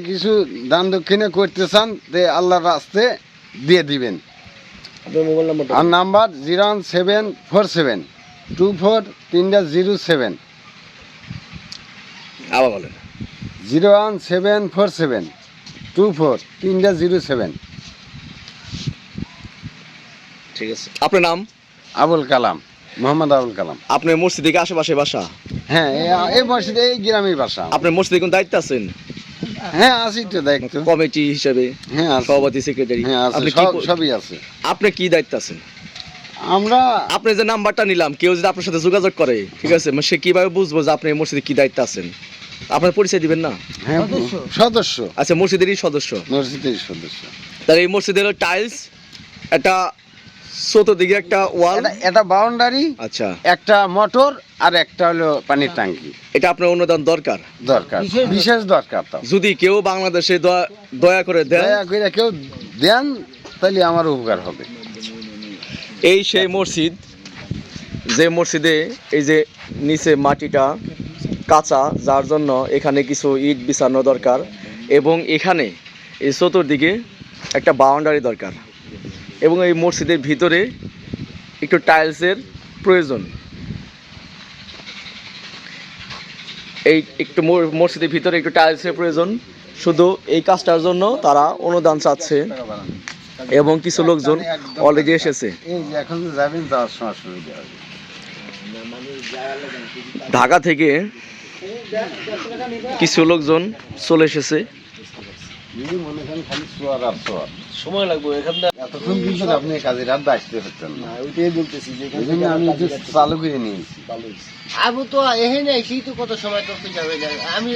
কিছু দান দক্ষিণে করতে চান তে আল্লাহর রাস্তে দিয়ে দিবেন। আপনার মোবাইল নাম্বারটা আর number zero one seven four seven two four তিনটা জিরো সেভেন। আবার বলেন। Zero one seven four seven two four তিনটা জিরো সেভেন। ঠিক আছে। আপনার নাম? আবুল কালাম মোহাম্মদ আবুল কালাম। আপনার মসজিদ আশেপাশে বাসা? হ্যাঁ এই- এই মসজিদে এই গ্রামের বাসা। আমার। আপনার মসজিদে কোন দায়িত্ব আছেন? হ্যাঁ আছি তো। দায়িত্ব কমিটি হিসেবে হ্যাঁ সভাপতি সেক্রেটারি হ্যাঁ আপনি সবই আছে। আপনি কি দায়িত্ব আছেন? আমরা আপনি যে নাম্বারটা নিলাম কেউ যদি আপনার সাথে যোগাযোগ করে ঠিক আছে মানে সে কীভাবে বুঝব যে আপনি এই মসজিদে কি দায়িত্ব আছেন? আপনার পরিচয় দিবেন না? হ্যাঁ সদস্য। আচ্ছা মসজিদেরই সদস্য। মসজিদের সদস্য। তাহলে এই মসজিদের টাইলস একটা চতুর্দিকে একটা ওয়াল। এটা- বাউন্ডারি আচ্ছা। একটা মোটর আর একটা হলো পানির ট্যাঙ্কি। এটা আপনার অনুদান দরকার? দরকার। বিশেষ দরকার তো। যদি কেউ বাংলাদেশে দয়া- দয়া করে দেন। দয়া করে কেউ দেন তাহলে আমার উপকার হবে। এই সেই মসজিদ যে মসজিদে এই যে নিচে মাটিটা কাঁচা যার জন্য এখানে কিছু ইট বিছানো দরকার এবং এখানে এই চতুর্দিকে একটা বাউন্ডারি দরকার। এবং এই মসজিদের ভিতরে একটু টাইলসের প্রয়োজন। এই একটু মসজিদের ভিতরে একটু টাইলসের প্রয়োজন। শুধু এই কাজটার জন্য তারা অনুদান চাচ্ছে এবং কিছু লোকজন অলরেডি এসেছে। এই যে এখন যে যাবেন যাওয়ার সময় সুবিধা হবে ঢাকা থেকে কিছু লোকজন চলে এসেছে। মনে সময় লাগবে এখানটা এতক্ষণ কিন্তু আপনি কাজের হাত আসতে পারতেন না। ওইটাই বলতেছি যে এই জন্য আমি একটু চালু করে নিয়েছি। আমি তো এখানে এসি তো কত সময় তো যাবে আমি?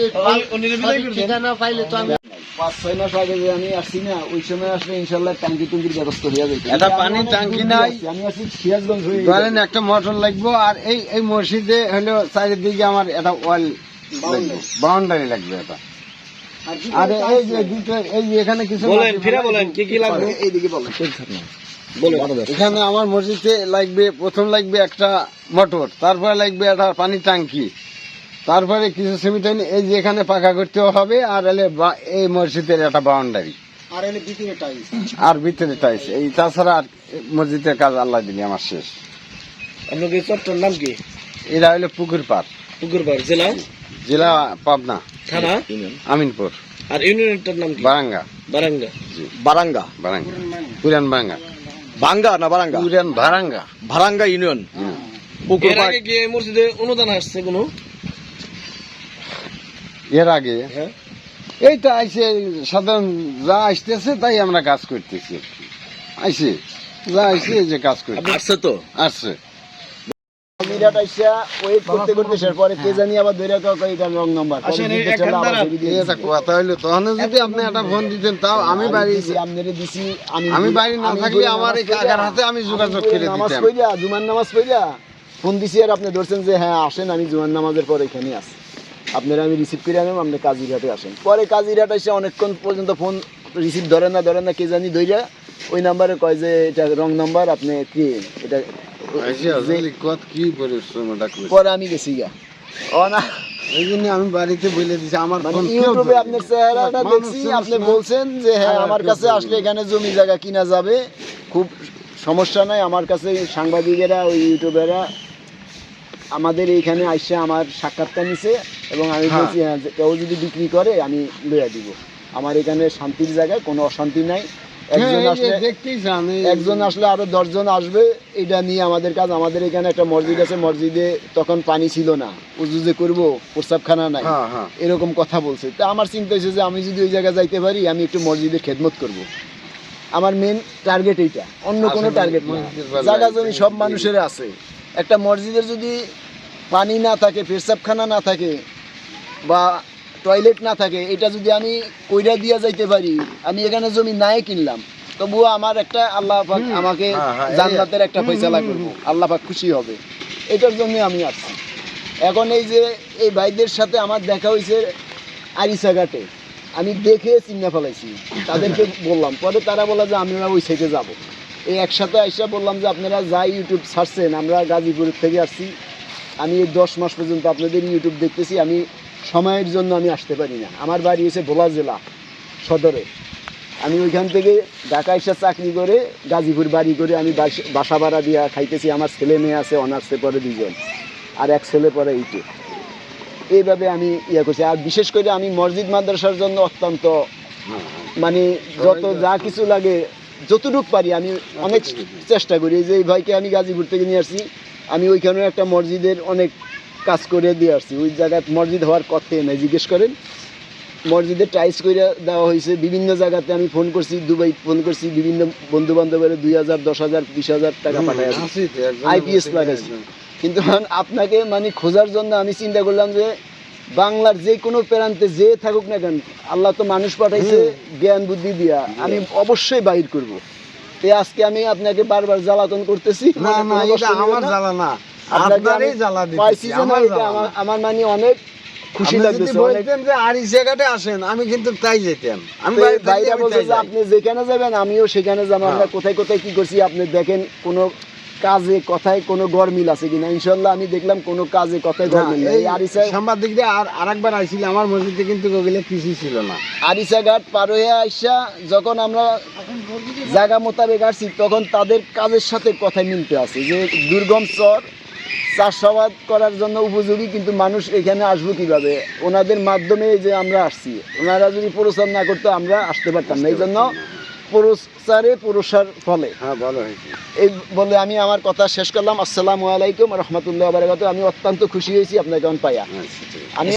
ঠিকানা পাইলে তো আমি পাঁচ ছয় মাস আগে যে আমি আসছি না ওই সময় আসলে ইনশাল্লাহ ট্যাঙ্কি টুঙ্কির ব্যবস্থা হয়ে যাবে। একটা পানির ট্যাঙ্কি নাই। আমি আসছি সিরাজগঞ্জ হয়ে ধরেন একটা মোটর লাগবো আর এই এই মসজিদে হলো চারিদিকে আমার একটা ওয়াল বাউন্ডারি লাগবে এটা। আর এই যে দুটো এই যে এখানে কিছু বলেন ফিরে বলেন কি কি লাগবে? এইদিকে বলেন। বলেন। এখানে আমার মসজিদে লাগবে প্রথম লাগবে একটা মোটর তারপরে লাগবে একটা পানির ট্যাঙ্কি তারপরে কিছু সিমেন্ট এই যে এখানে পাকা করতে হবে আর এলে বা- এই মসজিদের একটা বাউন্ডারি। আর ভিতরে টাইলস টাইস এই তাছাড়া আর মসজিদের কাজ আল্লাহ দিলে আমার শেষ। আপনাদের চট্টর নাম কি? এরা হলো পুকুর পার পুকুরপাড় জেলা? জেলা পাবনা। থানা? আমিনপুর। আর ইউনিয়নটার নাম কি? বারাঙ্গা। বারাঙ্গা। বারাঙ্গা? বারাঙ্গা। পুরান বারাঙ্গা। বাঙ্গা না বারাঙ্গা? পুরান বারাঙ্গা। ভারাঙ্গা ইউনিয়ন। এর আগে কি এই মসজিদে অনুদান আসছে কোনো? এর আগে? হ্যাঁ। এই আইসে সাধারণ যা আসতেছে তাই আমরা কাজ করতেছি আইসে যা আইসে যে কাজ করতে আসছে তো? আসছে। ওয়েট করতে করতে শেষ পরে কে জানি আবার ধরে এটা রং নাম্বার কথা হইল তখন যদি আপনি একটা ফোন দিতেন তাও আমি বাড়ি আপনারে দিছি আমি আমি বাড়ি না থাকলে আমার এই কাকার হাতে আমি যোগাযোগ করে নামাজ দিতাম। জুমার নামাজ ফোন দিছি আর আপনি ধরছেন যে হ্যাঁ আসেন আমি জুমার নামাজের পর এখানে আছি। আপনারা আমি রিসিভ করে আনাম আপনি কাজিরহাটে আসেন। পরে কাজিরহাট এসে অনেকক্ষণ পর্যন্ত ফোন রিসিভ ধরে না ধরে না কে জানি ধইরা ওই নাম্বারে কয় যে এটা রং নাম্বার আপনি কি এটা আইসে আসলে কত কি পরিশ্রম এটা করছে। পরে আমি গেছি গা ও না এই জন্য আমি বাড়িতে বলে দিছি আমার ফোন কেউ ইউটিউবে আপনার চেহারাটা দেখছি আপনি বলছেন যে হ্যাঁ আমার কাছে আসলে এখানে জমি জায়গা কিনা যাবে খুব সমস্যা নাই আমার কাছে সাংবাদিকেরা ওই ইউটিউবেরা আমাদের এইখানে আইসা আমার সাক্ষাৎটা নিছে এবং আমি। বলছি হ্যাঁ, কেউ যদি বিক্রি করে আমি লইয়া দিব আমার এখানে শান্তির জায়গায় কোনো অশান্তি নাই একজন আসলে চান, এই- একজন আসলে আরও দশজন আসবে এটা নিয়ে আমাদের কাজ। আমাদের এখানে একটা মসজিদ আছে মসজিদে তখন পানি ছিল না। উজু যে করব প্রস্রাবখানা নাই। হ্যাঁ হ্যাঁ। এরকম কথা বলছে। তা আমার চিন্তা হয়েছে যে আমি যদি ওই জায়গায় যাইতে পারি আমি একটু মসজিদের খেদমত করব। আমার মেন টার্গেট এইটা। অন্য কোনো টার্গেট না। জায়গা জমি সব মানুষের আছে। একটা মসজিদের যদি পানি না থাকে পেশাবখানা না থাকে বা টয়লেট না থাকে এটা যদি আমি কইরা দিয়া যাইতে পারি আমি এখানে জমি নাই কিনলাম তবুও আমার একটা আল্লাহ পাক আমাকে হ্যাঁ, হ্যাঁ, জান্নাতের একটা ফয়সালা করব আল্লাহ পাক খুশি হবে। এটার জন্য আমি আসছি। এখন এই যে এই ভাইদের সাথে আমার দেখা হয়েছে আরিসাঘাটে আমি দেখে চিন্তা ফেলাইছি তাদেরকে বললাম পরে তারা বলে যে আমরা ওই সাইডে যাব। এই একসাথে আইসা বললাম যে আপনারা যাই ইউটিউব ছাড়ছেন আমরা গাজীপুর থেকে আসছি। আমি এই দশ মাস পর্যন্ত আপনাদের ইউটিউব দেখতেছি আমি সময়ের জন্য আমি আসতে পারি না। আমার বাড়ি হচ্ছে ভোলা জেলা সদরে। আমি ওইখান থেকে ঢাকা এসে চাকরি করে গাজীপুর বাড়ি করে আমি বাস- ভাড়া দিয়া খাইতেছি। আমার ছেলে মেয়ে আছে অনার্সে পরে দুজন আর এক ছেলে পরে এইটে। এইভাবে আমি ইয়ে করছি। আর বিশেষ করে আমি মসজিদ মাদ্রাসার জন্য অত্যন্ত মানে যত যা কিছু লাগে যতটুকু পারি আমি অনেক চেষ্টা করি। যে এই ভাইকে আমি গাজীপুর থেকে নিয়ে আসছি আমি ওইখানেও একটা মসজিদের অনেক কাজ করে দিয়ে আসছি। ওই জায়গায় মসজিদ হওয়ার কথা নাই জিজ্ঞেস করেন। মসজিদে টাইস করে দেওয়া হয়েছে বিভিন্ন জায়গাতে আমি ফোন করছি দুবাই ফোন করছি বিভিন্ন বন্ধু বান্ধবের দুই হাজার দশ হাজার বিশ হাজার টাকা পাঠাই বসে লাগাইছি। কিন্তু আপনাকে মানে খোঁজার জন্য আমি চিন্তা করলাম যে বাংলার যে কোনো প্রান্তে যে থাকুক না কেন আল্লাহ তো মানুষ পাঠাইছে জ্ঞান বুদ্ধি দিয়া। আমি অবশ্যই বাইর করব। তে আজকে আমি আপনাকে বারবার জ্বালাতন করতেছি। না না এটা আমার জ্বালা না। আপনারই জ্বালা আমার আমার। আমার মানে অনেক খুশি আপনি লাগতেছে বলতেন যে আর জায়গাটা আসেন আমি কিন্তু তাই যেতাম। আমি বাইরে যে আপনি যেখানে যাবেন আমিও সেখানে যাব। আমরা হ্যাঁ। কোথায় কোথায় কি করছি আপনি দেখেন কোনো কাজে কথায় কোনো গরমিল আছে কিনা? ইনশাল্লাহ আমি দেখলাম কোনো কাজে কথায় গরমিল নেই। আরিসা সাংবাদিকরা আর আরেকবার আইছিল আমার মসজিদে কিন্তু ওগুলো কিছুই ছিল না। আরিসা ঘাট পার হয়ে আইসা যখন আমরা জায়গা মোতাবেক আসছি তখন তাদের কাজের সাথে কথায় মিলতে আছে যে দুর্গম চর চাষাবাদ করার জন্য উপযোগী কিন্তু মানুষ এখানে আসব কীভাবে? ওনাদের মাধ্যমে যে আমরা আসছি। ওনারা যদি প্রচার না করতো আমরা আসতে পারতাম না। এই জন্য প্রচারে প্রসার ফলে। হ্যাঁ ভালো হয়েছে। এই বলে আমি আমার কথা শেষ করলাম। আসসালামু আলাইকুম রহমতুল্লাহ বারাকাতু আমি অত্যন্ত খুশি হয়েছি আপনাকে পাইয়া। আছে। আমি